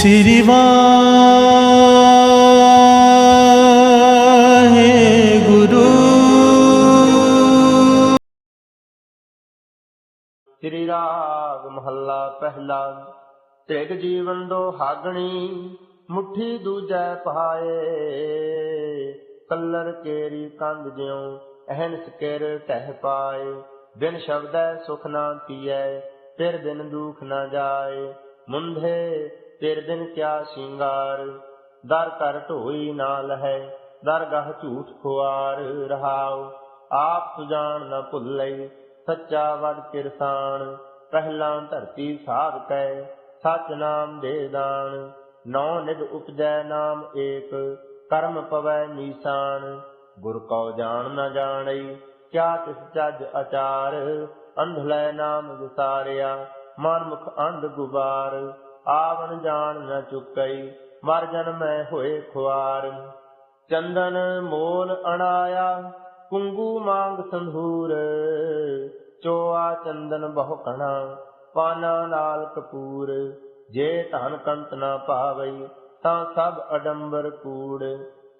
ਸ੍ਰੀ ਵਾਹਿਗੁਰੂ ਸ੍ਰੀ ਰਾਗ ਮਹੱਲਾ ਪਹਿਲਾ ਤ੍ਰਿਗ ਜੀਵਨ ਹਾਗਣੀ ਮੁਠੀ ਦੂਜੈ ਪਹਾਏ ਕੱਲਰ ਕੇਰੀ ਕੰਧ ਜਿਉ ਅਹਨਸ ਕੇਰ ਟਹਿ ਪਾਏ ਬਿਨ ਸ਼ਬਦੈ ਸੁਖ ਨਾ ਪੀਐ ਫਿਰ ਬਿਨ ਦੁਖ ਨਾ ਜਾਏ ਮੁੰਧੇ ਫਿਰ ਦਿਨ ਕਿਆ ਸ਼ਿੰਗਾਰ, ਦਰ ਕਰ ਢੋਈ ਨਾ ਲਹੈ ਦਰਗਾਹ ਝੂਠ ਖੁਆਰ ਰਹਾਉ। ਆਪ ਸੁਜਾਨ ਨ ਭੁੱਲੈ, ਸੱਚਾ ਵਡ ਕਿਰਸਾਨ, ਪਹਿਲਾਂ ਧਰਤੀ ਸਾਧ ਕੈ ਸਚ ਨਾਮ ਦੇ ਦਾਨ। ਨੌ ਨਿਧ ਉਪਜੈ ਨਾਮ ਏਕ, ਕਰਮ ਪਵੈ ਨੀਸਾਨ। ਗੁਰ ਕਉ ਜਾਣ ਨ ਜਾਣਈ ਕਿਆ ਤਿਸ ਚੱਜ ਅਚਾਰ ਅੰਧਲੇ ਨਾਮ ਵਿਸਾਰਿਆ, ਮਨ ਮੁਖ ਅੰਧ ਗੁਬਾਰ। ਆਵਣ ਜਾਣ ਨ ਚੁਕਈ, ਮਰ ਜਨਮੈ ਹੋਏ ਖੁਆਰ। ਚੰਦਨ ਮੋਲ ਅਣਾਇਆ, ਕੁੰਗੂ ਮੰਗ ਸੰਧੂਰ। ਚੋਆ ਚੰਦਨ ਬਹੁ ਕਣਾ, ਪਾਨਾ ਨਾਲ ਕਪੂਰ। ਜੇ ਧਨ ਕੰਤ ਨਾ ਪਾਵਈ, ਤਾਂ ਸਭ ਅਡੰਬਰ ਕੂੜ।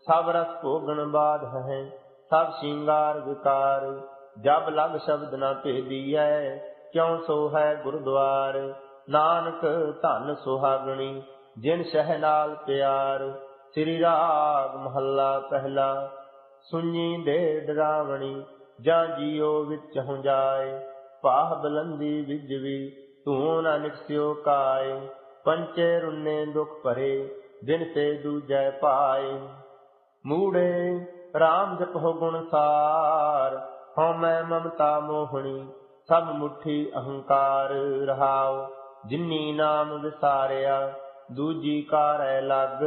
ਸਭ ਰਸ ਭੋਗਣ ਬਾਦ ਹੈ, ਸਭ ਸ਼ਿੰਗਾਰ ਵਿਕਾਰ। ਜਬ ਲਗ ਸ਼ਬਦ ਨਾ ਭੇਦੀਐ, ਕਿਉ ਸੋ ਹੈ ਗੁਰਦੁਆਰ। ਨਾਨਕ ਧਨ ਸੁਹਾਗਣੀ, ਜਿਨ ਸ਼ਹਿ ਨਾਲ ਪਿਆਰ, ਸ੍ਰੀ ਰਾਗ ਮਹੱਲਾ ਪਹਿਲਾ ਸੁਣੀ ਦੇ ਡਰਾਵਣੀ, ਜਾਂ ਜੀਉ ਵਿੱਚ ਹੋ ਜਾਏ ਪਾਹ ਬਲੰਦੀ ਵਿਜਵੀ ਤੂੰ ਨਾ ਨਿਕਸਿਓ ਕਾਏ, ਪੰਚੇ ਰੁੰਨੇ ਦੁਖ ਭਰੇ ਦਿਨ ਤੇ ਦੂਜੈ ਪਾਏ। ਮੂੜੇ RAM ਹੋ ਗੁਣ ਸਾਰ, ਹਉ ਮੈਂ ਮਮਤਾ ਮੋਹਣੀ, ਸਭ ਮੁਠੀ ਅਹੰਕਾਰ ਰਹਾਓ ਜਿਨੀ ਨਾਮ ਵਿਸਾਰਿਆ ਦੂਜੀ ਕਾਰੈ ਲੱਗ,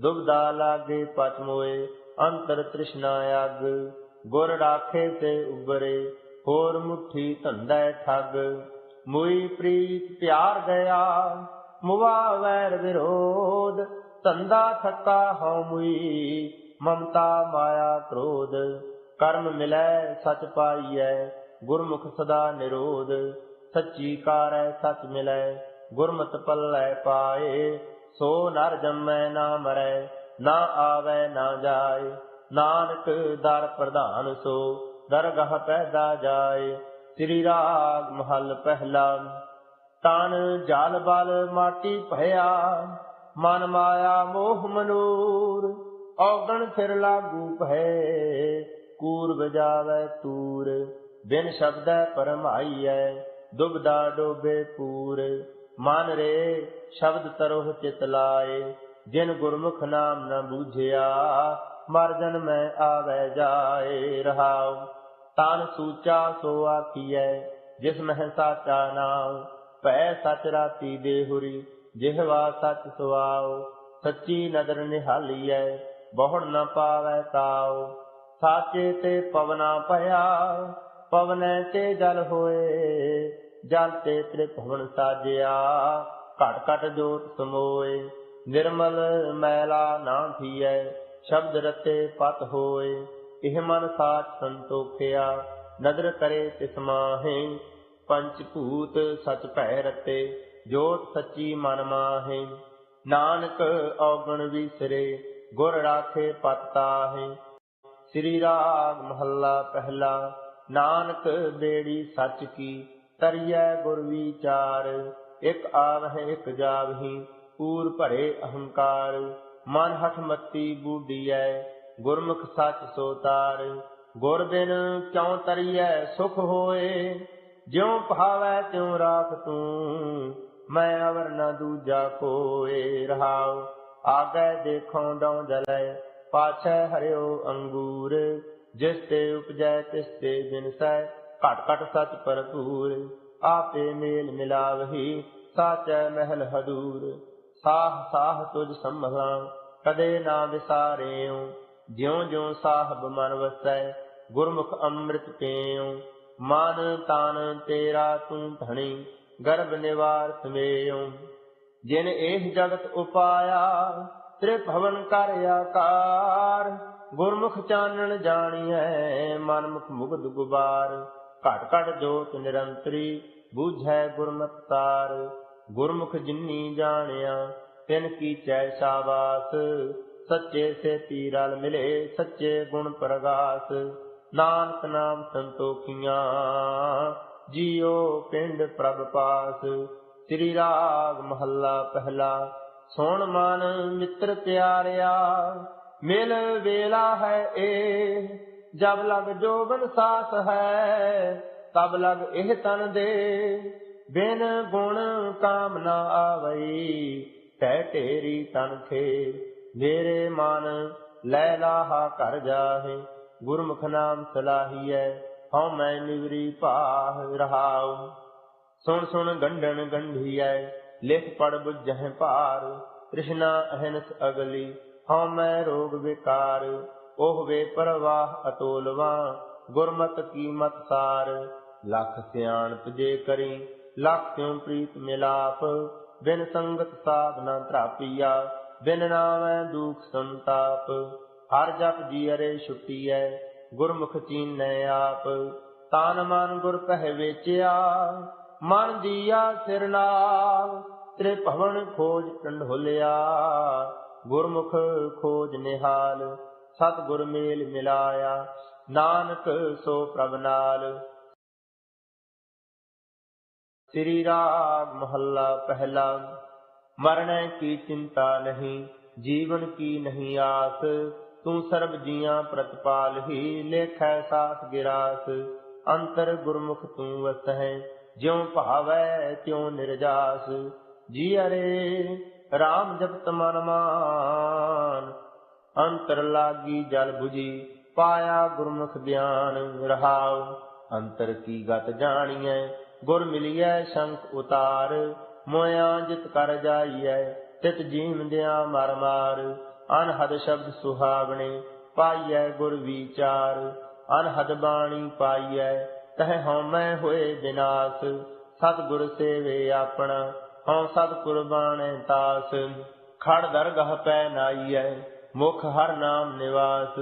ਦੁਬਦਾ ਲਾਗੇ ਪਚ ਮੋਏ, ਅੰਤਰ ਤ੍ਰਿਸ਼ਨਾ ਅਗ ਗੁਰ ਰਾਖੇ ਤੇ ਉਬਰੇ, ਹੋਰ ਮੁਠੀ ਧੰਦਾ ਠੱਗ। ਮੁਈ ਪ੍ਰੀਤ ਪਿਆਰ ਗਿਆ ਮੁਵਾ ਵੈਰ ਵਿਰੋਧ। ਧੰਦਾ ਥੱਕਾ ਹਉ ਮੁਈ, ਮਮਤਾ ਮਾਇਆ ਕ੍ਰੋਧ। ਕਰਮ ਮਿਲੈ, ਸਚ ਪਾਈਐ, ਗੁਰਮੁਖ ਸਦਾ ਨਿਰੋਧ। ਸੱਚੀ ਕਾਰੈ ਸਚ ਮਿਲੈ, ਗੁਰਮਤਿ ਪੱਲੇ ਪਾਏ। ਸੋ ਨਰ ਜੰਮੈ ਨਾ ਮਰੈ, ਨਾ ਆਵੈ ਨਾ ਜਾਏ। ਨਾਨਕ ਦਰ ਪ੍ਰਧਾਨ ਸੋ, ਦਰਗਾਹ ਪੈਦਾ ਜਾਏ। ਸ੍ਰੀ ਰਾਗ ਮਹੱਲ ਪਹਿਲਾ, ਤਨ ਜਲ ਬਲ ਮਾਟੀ ਭਇਆ। ਮਨ ਮਾਇਆ ਮੋਹ ਮਨੂਰ, ਔਗਣ ਫਿਰ ਲਾਗੂ ਭਏ। ਕੂਰ ਵਜਾਵੇ ਤੂਰ, ਬਿਨ ਸ਼ਬਦੈ ਪਰਮਾਈਐ। ਦੁਬਦਾ ਡੋਬੇ ਪੂਰ। ਮਨ ਰੇ ਸ਼ਬਦ ਤਰੋਹ ਚਿਤ ਲਾਏ। ਜਿਨ ਗੁਰਮੁਖ ਨਾਮ ਨ ਬੂਝਿਆ, ਮਰ ਜਨਮੈ ਆਵੈ ਜਾਏ। ਰਹਾਉ, ਤਨ ਸੂਚਾ ਸੋ ਆਖੀਐ, ਜਿਸ ਮਹਿ ਸਾਚਾ ਨਾਮ ਭੈ ਸਚ ਰਾਤੀ ਦੇਹੁਰੀ ਜਿਹਵਾ ਸਚ ਸੁਆਉ। ਸੱਚੀ ਨਦਰ ਨਿਹਾਲੀਐ, ਬਹੁੜ ਨ ਪਾਵੈ ਤਾਉ। ਸਾਚੇ ਤੇ ਪਵਨਾ ਭਇਆ, ਪਵਨੈ ਤੇ ਜਲ ਹੋਏ। ਜਲ ਤੇ ਤ੍ਰਿਭਵਨ ਸਾਜਿਆ। ਘਟ ਘਟ ਜੋਤ ਸਮੋਏ, ਨਿਰਮਲ ਮੈਲਾ ਨਾ ਥੀਐ, ਸ਼ਬਦ ਰਤੇ ਪਤ ਹੋਏ। ਇਹ ਮਨ ਸਾਚ ਸੰਤੋਖਿਆ, ਨਦਰ ਕਰੇ ਤਿਸ ਮਾਹੇ। ਪੰਚ ਭੂਤ ਸਚ ਭੈ ਰਤੇ, ਜੋਤ ਸੱਚੀ ਮਨ ਮਾਹੇ। ਨਾਨਕ ਔਗਣ ਵਿਸਰੇ, ਗੁਰ ਰਾਖੇ ਪਤ ਤਾਹੇ। ਸ੍ਰੀ ਰਾਗ ਮਹੱਲਾ ਪਹਿਲਾ, ਨਾਨਕ ਬੇੜੀ ਸੱਚ ਕੀ ਤਰੀਐ ਗੁਰ ਵਿਚਾਰ, ਇਕ ਆਵਹਿ ਇਕ ਜਾਵਹੀ, ਪੂਰ ਭਰੇ ਅਹੰਕਾਰ। ਮਨ ਹਠ ਮਤੀ ਬੂਢੀਐ ਗੁਰਮੁਖ ਸੱਚ ਸੋਤਾਰ। ਗੁਰ ਬਿਨ ਕਿਉ ਤਰੀਐ ਸੁਖ ਹੋਏ? ਜਿਉ ਭਾਵੈ ਤਿਉ ਰਾਖ ਤੂੰ, ਮੈਂ ਅਵਰ ਨ ਦੂਜਾ ਕੋਏ। ਰਹਾਉ, ਆਗੈ ਦੇਖੋ ਡਉ ਜਲੈ, ਪਾਛੈ ਹਰਿਓ ਅੰਗੂਰ। ਜਿਸ ਤੇ ਉਪਜੈ ਤਿਸ ਤੇ ਬਿਨਸੈ ਘਟ ਘਟ ਸਚ ਭਰਪੂਰ, ਆਪੇ ਮੇਲ ਮਿਲਾਵਹੀ, ਸਾਚੈ ਮਹਿਲ ਹਦੂਰ। ਸਾਹ ਸਾਹ ਤੁਝ ਸੰਭਲਾਂ, ਕਦੇ ਨਾ ਵਿਸਾਰਿਓ ਜਿਉ ਜਿਉ ਸਾਹਿਬ ਮਨ ਵਸੈ, ਗੁਰਮੁਖ ਅੰਮ੍ਰਿਤ ਪੀਉ। ਮਨ ਤਨ ਤੇਰਾ ਤੂੰ ਧਣੀ, ਗਰਭ ਨਿਵਾਰ ਸਮੇਉ। ਜਿਨ ਇਹ ਜਗਤ ਉਪਾਇਆ, ਤ੍ਰਿਭਵਨ ਕਰ ਆਕਾਰ। ਗੁਰਮੁਖ ਚਾਨਣ ਜਾਣੀਐ, ਮਨਮੁਖ ਮੁਗਦ ਗੁਬਾਰ। ਘਟ ਘਟ ਜੋਤ ਨਿਰੰਤਰੀ ਬੂਝੈ ਗੁਰਮਤਿ ਤਾਰ ਗੁਰਮੁਖ ਜਿਨੀ ਜਾਣਿਆ, ਤਿਨ ਕੀ ਚੈ ਸ਼ਾਬਾਸ, ਸੱਚੇ ਸੇ ਰਲ ਮਿਲੇ, ਸੱਚੇ ਗੁਣ ਪ੍ਰਗਾਸ। ਨਾਨਕ ਨਾਮ ਸੰਤੋਖੀਆਂ ਜੀਉ ਪਿੰਡ ਪ੍ਰਭ ਪਾਸ। ਸ੍ਰੀ ਰਾਗ ਮਹੱਲਾ ਪਹਿਲਾ, ਸੁਣ ਮਨ ਮਿੱਤਰ ਪਿਆਰਿਆ, ਮਿਲ ਵੇਲਾ ਹੈ ਏ। ਜਬ ਲਗ ਜੋਬਨ ਸਾਸ ਹੈ, ਤਬ ਲਗ ਇਹ ਤਨ ਦੇ। ਬਿਨ ਗੁਣ ਕਾਮ ਨਾ ਆਵਈ ਟੈ ਢੇਰੀ ਤਨ ਥੇ ਮੇਰੇ ਮਨ ਲੈ ਲਾਹਾ ਕਰ ਜਾਹੇ, ਗੁਰਮੁਖ ਨਾਮ ਸਲਾਹੀਐ, ਹਉ ਮੈਂ ਨਿਵਰੀ ਭਾਹ ਰਹਾਉ। ਸੁਣ ਸੁਣ ਗੰਢਣ ਗੰਢੀਐ, ਲਿਖ ਪੜ ਬੁਝਹਿ ਭਾਰ, ਤ੍ਰਿਸ਼ਨਾ ਅਹਨਸ ਅਗਲੀ, ਹਉ ਮੈਂ ਰੋਗ ਵਿਕਾਰ। ਉਹ ਵੇ ਪਰਵਾਹ ਅਤੋਲਵਾ ਗੁਰਮਤ ਕੀਮਤ ਸਾਰ। ਲੱਖ ਸਿਆਣਪ ਜੇ ਕਰੀ, ਲੱਖ ਕਿਉ ਪ੍ਰੀਤ ਮਿਲਾਪ। ਬਿਨ ਸੰਗਤ ਸਾਧਨਾ ਤਰਾਪੀਆ ਬਿਨ ਨਾਮੈ ਦੁਖ ਸੰਤਾਪ। ਹਰ ਜਪ ਜੀ ਅਰੇ ਛੁੱਟੀਐ, ਗੁਰਮੁਖ ਚੀਨੈ ਆਪ। ਤਾਨ ਮਨ ਗੁਰ ਪਹਿ ਵੇਚਿਆ, ਮਨ ਦੀਆ ਸਿਰ ਨਾਲ। ਤ੍ਰੇ ਭਵਨ ਖੋਜ ਟੰਡੋਲਿਆ ਗੁਰਮੁਖ ਖੋਜ ਨਿਹਾਲ। ਸਤਿਗੁਰ ਮੇਲ ਮਿਲਾਇਆ। ਨਾਨਕ ਸੋ ਪ੍ਰਭ ਨਾਲ। ਸ੍ਰੀ ਰਾਗ ਮਹੱਲਾ ਪਹਿਲਾ। ਮਰਣੈ ਕੀ ਚਿੰਤਾ ਨਹੀਂ, ਜੀਵਨ ਕੀ ਨਹੀਂ ਆਸ। ਤੂੰ ਸਰਬ ਜੀਆਂ ਪ੍ਰਤਪਾਲ ਹੀ, ਲੇਖੈ ਸਾਸ ਗਿਰਾਸ। ਅੰਤਰ ਗੁਰਮੁਖ ਤੂੰ ਵਸਹਿ, ਜਿਉ ਭਾਵੈ ਤਿਉ ਨਿਰਜਾਸ। ਜੀ ਅਰੇ RAM ਜਪਤ ਮਨ ਮਾਨ ਅੰਤਰ ਲਾਗੀ ਜਲ 부ਜੀ ਪਾਇਆ ਗੁਰਮੁਖ ਬਿਆਨ ਰਹਾਉ। ਅੰਤਰ ਕੀ ਗਤ ਜਾਣੀਐ, ਗੁਰ ਮਿਲਿਐ ਸ਼ੰਖ ਉਤਾਰ। ਮੋਇਆ ਜਿਤ ਕਰ ਜਾਈਐ, ਤਿਤ ਜੀਵਦਿਆਂ ਮਰ ਮਾਰ। ਅਨਹਦ ਸ਼ਬਦ ਸੁਹਾਵਣੇ, ਪਾਈਐ ਗੁਰ ਵਿਚਾਰ। ਅਨਹਦ ਬਾਣੀ ਪਾਈਐ, ਤਹ ਹਉਮੈ ਹੋਏ ਬਿਨਾਸ਼। ਸਤ ਗੁਰ ਸੇਵੇ ਆਪਣਾ, ਹਉ ਸਤ ਕੁਰਬਾਨੈ ਤਾਸ। ਖੜ ਦਰਗਹ ਪੈ ਨਾਈਐ ਮੁਖ ਹਰ ਨਾਮ ਨਿਵਾਸ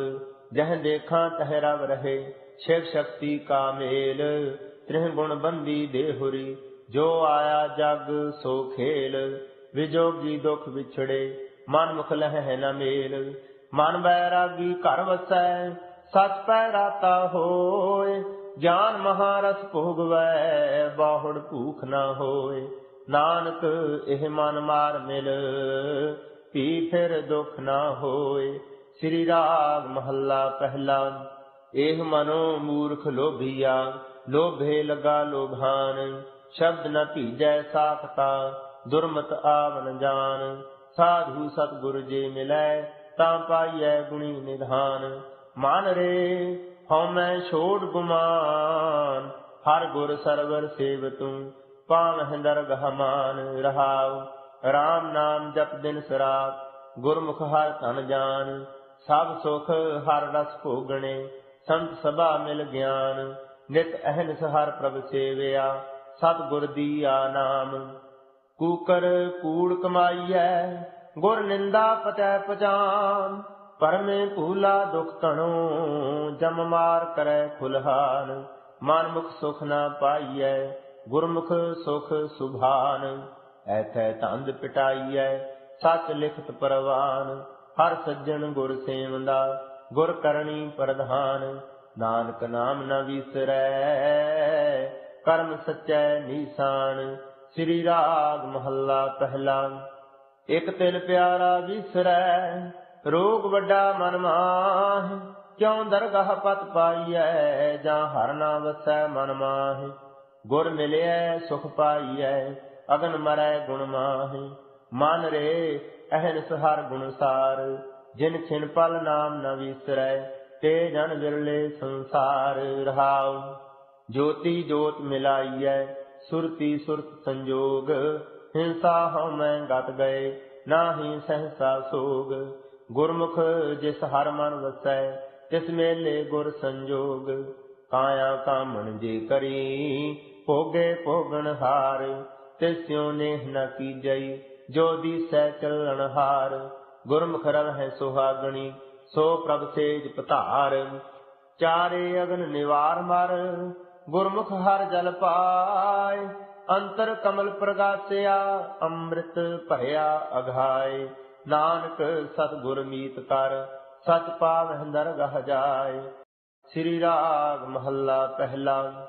ਜਹ ਦੇਖਾਂ ਤਹ ਰਵ ਰਹੇ, ਸ਼ਿਵ ਸ਼ਕਤੀ ਕਾ ਮੇਲ, ਤ੍ਰਿਹ ਗੁਣ ਬੰਦੀ ਦੇਹੁਰੀ, ਜੋ ਆਇਆ ਜਗ ਸੋ ਖੇਲ, ਵਿਜੋਗੀ ਦੁਖ ਵਿਛੜੇ, ਮਨ ਮੁਖ ਲਹਿ ਨ ਮੇਲ। ਮਨ ਬੈਰਾਗੀ ਘਰ ਵਸੈ, ਸਚ ਪੈ ਰਾਤਾ ਹੋਏ, ਗਿਆਨ ਮਹਾਰਸ ਭੋਗਵੈ, ਬਾਹੜ ਭੂਖ ਨਾ ਹੋਏ। ਨਾਨਕ ਇਹ ਮਨ ਮਾਰ ਮਿਲ ਪੀ ਫਿਰ ਦੁਖ ਨਾ ਹੋਏ। ਸ੍ਰੀ ਰਾਗ ਮਹੱਲਾ ਪਹਿਲਾ। ਇਹ ਮਨੋ ਮੂਰਖ ਲੋਭੀਆ, ਲੋਭੇ ਲਗਾ ਲੋਭਾਨ। ਸ਼ਬਦ ਨ ਭੀਜੈ ਸਾਖਤਾ, ਦੁਰਮਤ ਆਵਨ ਜਾਨ। ਸਾਧੂ ਸਤਗੁਰ ਜੇ ਮਿਲੈ, ਤਾਂ ਪਾਈਐ ਗੁਣੀ ਨਿਧਾਨ। ਮਾਨ ਰੇ, ਹਉਮੈ ਛੋੜ ਗੁਮਾਨ। ਹਰ ਗੁਰ ਸਰਵਰ ਸੇਵ ਤੂੰ ਪਾਵਹਿ ਦਰਗਹ ਮਾਨ ਰਹਾਉ। RAM ਨਾਮ ਜਪ ਦਿਨ ਸਰਾਤ ਗੁਰਮੁਖ ਹਰ ਧਨ ਜਾਨ, ਸਭ ਸੁਖ ਹਰ ਰਸ ਭੋਗਣੇ, ਸੰਤ ਸਭਾ ਮਿਲ ਗਿਆਨ, ਨਿਤ ਅਹਨਿਸ ਹਰ ਪ੍ਰਭ ਸੇਵਿਆ ਸਤ ਗੁਰ ਦੀਆ ਨਾਮ। ਕੂਕਰ ਕੂੜ ਕਮਾਈਐ, ਗੁਰ ਨਿੰਦਾ ਪਤੈ ਪਜਾਨ ਪਰਮੇ ਭੂਲਾ ਦੁਖ ਤਣੋ ਜਮ ਮਾਰ ਕਰੈ ਖੁਲਹਾਨ, ਮਨ ਮੁਖ ਸੁਖ ਨਾ ਪਾਈਐ, ਗੁਰਮੁਖ ਸੁਖ ਸੁਭਾਨ। ਐਥੈ ਤੰਦ ਪਿਟਾਈਐ, ਸੱਚ ਲਿਖਤ ਪਰਵਾਨ, ਹਰ ਸੱਜਣ ਗੁਰ ਸੇਵੰਦਾ, ਗੁਰ ਕਰਨੀ ਪ੍ਰਧਾਨ, ਨਾਨਕ ਨਾਮ ਨ ਵਿਸਰੈ, ਕਰਮ ਸਚੈ ਨੀਸਾਨ, ਸ੍ਰੀ ਰਾਗ ਮਹੱਲਾ ਪਹਿਲਾ। ਇਕ ਤਿਲ ਪਿਆਰਾ ਵਿਸਰੈ, ਰੋਗ ਵੱਡਾ ਮਨ ਮਾਹਿ, ਕਿਉ ਦਰਗਹ ਪਤ ਪਾਈਐ, ਜਾਂ ਹਰ ਨਾਮ ਵਸੈ ਮਨ ਮਾਹਿ। ਗੁਰ ਮਿਲਿਐ, ਸੁਖ ਪਾਈਐ ਅਗਨ ਮਰੈ ਗੁਣ ਮਾਹਿ। ਮਨ ਰੇ ਅਹਨਿਸ ਹਰ ਗੁਣ ਜਿਨ ਛਿਨ ਪਲ ਨਾਮ ਨ ਵਿਸਰੈ, ਤੇ ਜਨ ਵਿਰਲੇ ਸੰਸਾਰ ਰਹਾਉ। ਜੋਤੀ ਜੋਤ ਮਿਲਾਈਐ, ਸੁਰਤੀ ਸੁਰਤ ਸੰਜੋਗ। ਹਿੰਸਾ ਹਉ ਮੈਂ ਗਤ ਗਏ, ਨਾਹੀ ਸਹਸਾ ਸੋਗ। ਗੁਰਮੁਖ ਜਿਸ ਹਰ ਮਨ ਵਸੈ, ਤਿਸ ਮੇਲੇ ਗੁਰ ਸੰਜੋਗ। ਕਾਇਆ ਕਾਮਣ ਜੇ ਕਰੀ, ਭੋਗੇ ਭੋਗਣ ਹਾਰ। ਤਿਸਿਉ ਨੇਹ ਨ ਕੀਜਈ, ਜੋ ਦੀਸੈ ਚੱਲਣ ਹਾਰ। ਗੁਰਮੁਖ ਰਵਹਿ ਸੁਹਾਗਣੀ, ਸੋ ਪ੍ਰਭ ਸੇਜ ਪਧਾਰ। ਚਾਰੇ ਅਗਨ ਨਿਵਾਰ ਮਰ, ਗੁਰਮੁਖ ਹਰ ਜਲ ਪਾਏ। ਅੰਤਰ ਕਮਲ ਪ੍ਰਗਾਸਿਆ, ਅੰਮ੍ਰਿਤ ਭਰਿਆ ਅਘਾਏ ਨਾਨਕ ਸਤਿਗੁਰ ਮੀਤ ਕਰ ਸਚ ਪਾਵਹਿ ਦਰਗਹ ਜਾਏ। ਸ੍ਰੀ ਰਾਗ ਮਹੱਲਾ ਪਹਿਲਾ।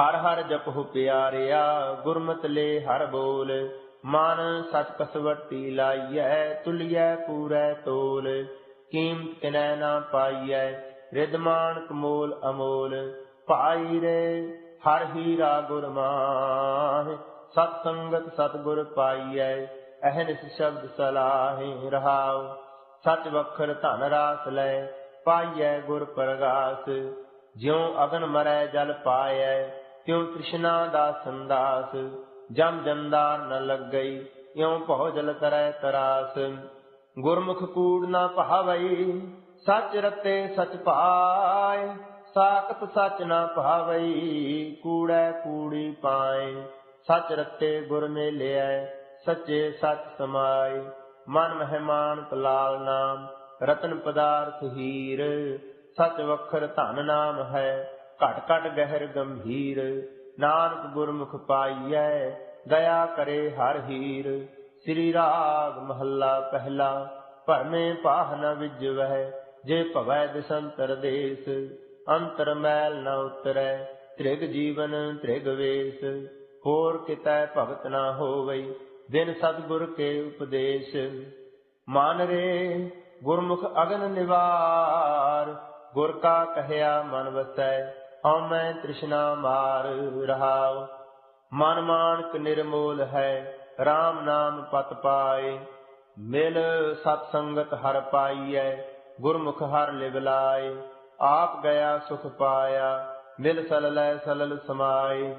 ਹਰ ਹਰ ਜਪਹੁ ਪਿਆਰਿਆ, ਗੁਰਮਤਿ ਲੈ ਹਰ ਬੋਲ। ਮਨ ਸਚ ਕਸਵਟੀ ਲਾਈਐ, ਤੁਲਿਐ ਪੂਰੈ ਤੋਲ। ਕੀਮਤ ਕਿਨੈ ਨਾ ਪਾਈਐ ਰਿਦਮਾਨ ਕਮੋਲ ਅਮੋਲ। ਭਾਈ ਰੇ, ਹਰ ਹੀਰਾ ਗੁਰ ਮਾਹਿ। ਸਤ ਸੰਗਤ ਸਤ ਗੁਰ ਪਾਈਐ ਅਹਨਿਸ ਸ਼ਬਦ ਸਲਾਹਿ ਰਹਾਉ। ਸਚ ਵਖਰ ਧਨ ਰਾਸ ਲੈ, ਪਾਈਐ ਗੁਰ ਪ੍ਰਗਾਸ। ਜਿਉ ਅਗਨ ਮਰੈ ਜਲ ਪਾਇਐ ਤਿਉ ਤ੍ਰਿਸ਼ਨਾ ਦਾ ਸੰਦਾਸ, ਜਮ ਜੰਦਾਰ ਨ ਲੱਗਈ, ਇਉ ਭਉ ਜਲ ਕਰੈ ਤਰਾਸ। ਗੁਰਮੁਖ ਕੂੜ ਨਾ ਪਹਾਵਈ ਸਚ ਰਤੇ ਸਚ ਪਾਏ, ਸਾਖਤ ਸਚ ਨਾ ਪਹਾਵਈ ਕੂੜੈ ਕੂੜੀ ਪਾਏ। ਸਚ ਰਤੇ ਗੁਰ ਮੇਲਿਐ, ਸੱਚੇ ਸਚ ਸਮਾਏ। ਮਨ ਮਹਿਮਾਨ ਪਲਾਲ ਨਾਮ, ਰਤਨ ਪਦਾਰਥ ਹੀਰ, ਸਚ ਵਖਰ ਧਨ ਨਾਮ ਹੈ। ਘਟ ਘਟ ਗਹਿਰ ਗੰਭੀਰ, ਨਾਨਕ ਗੁਰਮੁਖ ਪਾਈਐ, ਦਇਆ ਕਰੇ ਹਰ ਹੀਰ। ਸ੍ਰੀ ਰਾਗ ਮਹੱਲਾ ਪਹਿਲਾ, ਭਰਮੇ ਪਾਹ ਨ ਵਿਜਵਹਿ, ਜੇ ਭਵੈ ਦਿਸੰਤਰ ਦੇਸ। ਅੰਤਰ ਮੈਲ ਨ ਉਤਰੈ, ਤ੍ਰਿਗ ਜੀਵਨ ਤ੍ਰਿਗ ਵੇਸ। ਹੋਰ ਕਿਤੈ ਭਗਤ ਨਾ ਹੋਵਈ ਦਿਨ ਸਤਿਗੁਰ ਕੇ ਉਪਦੇਸ਼। ਮਾਨ ਰੇ ਗੁਰਮੁਖ ਅਗਨ ਨਿਵਾਰ, ਗੁਰ ਕਾ ਕਹਿਆ ਮਨ ਵਸੈ ਹਉ ਮੈਂ ਤ੍ਰਿਸ਼ਨਾ ਮਾਰ ਰਹਾਉ। ਮਨ ਮਾਨਕ ਨਿਰਮੋਲ ਹੈ RAM ਨਾਮ ਪਤ ਪਾਏ। ਮਿਲ ਸਤ ਸੰਗਤ ਹਰ ਪਾਈਐ, ਗੁਰਮੁਖ ਹਰ ਲਿਵ ਲਾਏ। ਆਪ ਗਿਆ ਸੁਖ ਪਾਇਆ, ਮਿਲ ਸਲ ਲੈ ਸਲਲ ਸਮਾਏ।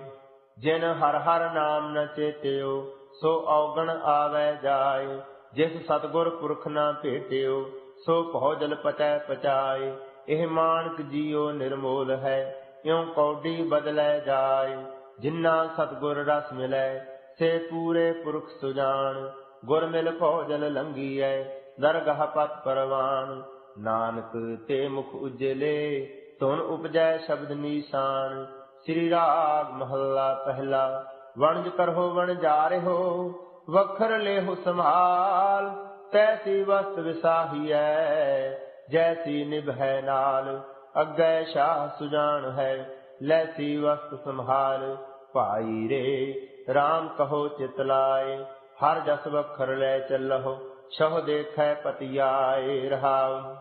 ਜਿਨ ਹਰ ਹਰ ਨਾਮ ਨ ਚੇਤਿਓ, ਸੋ ਔਗਣ ਆਵੈ ਜਾਏ। ਜਿਸ ਸਤਗੁਰ ਪੁਰਖ ਨਾ ਭੇਟਿਓ, ਸੋ ਭਉ ਜਲ ਪਚੈ ਪਚਾਏ। ਇਹ ਮਾਨਕ ਜੀਉ ਨਿਰਮੋਲ ਹੈ ਇਉ ਕੌਡੀ ਬਦਲੈ ਜਾਏ? ਜਿਨ੍ਹਾਂ ਸਤਗੁਰ ਰਸ ਮਿਲੈ, ਸੇ ਪੂਰੇ ਪੁਰਖ ਸੁਜਾਨ। ਗੁਰ ਮਿਲ ਭਉ ਜਲ ਲੰਘੀਐ ਪਤ ਪਰਵਾਨ। ਨਾਨਕ ਤੇ ਮੁਖ ਉਜਲੇ, ਧੁਨ ਉਪਜੈ ਸ਼ਬਦ ਨੀਸਾਨ। ਸ੍ਰੀ ਰਾਗ ਮਹੱਲਾ ਪਹਿਲਾ, ਵਣਜ ਕਰਹੋ ਵਣ ਜਾ ਰਹੋ ਵਖਰ ਲੇਹੁ ਸੰਭਾਲ। ਤੈਸੀ ਵਸਤ ਵਿਸਾਹੀਐ ਜੈਸੀ ਨਿਭੈ ਨਾਲ। ਅੱਗੇ ਸ਼ਾਹ ਸੁਜਾਨ ਹੈ ਲੈਸੀ ਵਸਤ ਸੰਭਾਲ ਭਾਈ ਰੇ RAM ਕਹੋ ਚਿਤ ਲਾਏ, ਹਰ ਜਸ ਵਖਰ ਲੈ ਚੱਲਹੁ, ਸਹੁ ਦੇਖੈ ਪਤਿਆਏ ਰਹਾਉ।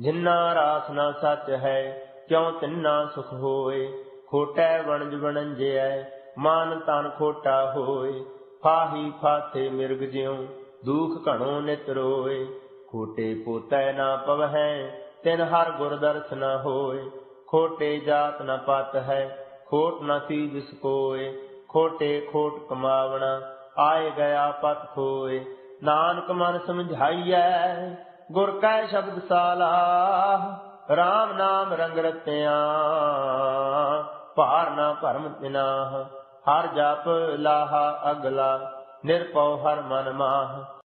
ਜਿਨ੍ਹਾਂ ਰਾਸ ਨਾ ਸੱਚ ਹੈ, ਕਿਉ ਤਿੰਨਾ ਸੁਖ ਹੋਏ? ਖੋਟੈ ਵਣਜ ਵਣੰਜਿਐ, ਮਾਨ ਤਨ ਖੋਟਾ ਹੋਏ। ਫਾਹੀ ਫਾਥੇ ਮਿਰਗ ਜਿਉ, ਦੁਖ ਘਣੋ ਨਿਤ ਰੋਏ। ਖੋਟੇ ਪੋਤੈ ਨਾ ਪਵਹਿ ਤਿਨ ਹਰ ਗੁਰ ਦਰਸ ਨ ਹੋਏ, ਖੋਟੇ ਜਾਤ ਨ ਪਤ ਹੈ, ਖੋਟ ਨ ਸੀਜ ਕੋਏ, ਖੋਟੇ ਖੋਟ ਕਮਾਵਣਾ, ਆਏ ਗਿਆ ਪਤ ਖੋਏ। ਨਾਨਕ ਮਨ ਸਮਝਾਈਐ, ਗੁਰ ਕੈ ਸ਼ਬਦ ਸਾਲਾਹ RAM ਨਾਮ ਰੰਗ ਰਤਿਆ, ਭਾਰ ਨਾ ਭਰਮ ਤਿਨਾਹ ਹਰ ਜਪ ਲਾਹਾ ਅਗਲਾ ਨਿਰਪਉ ਹਰ ਮਨ ਮਾਹ।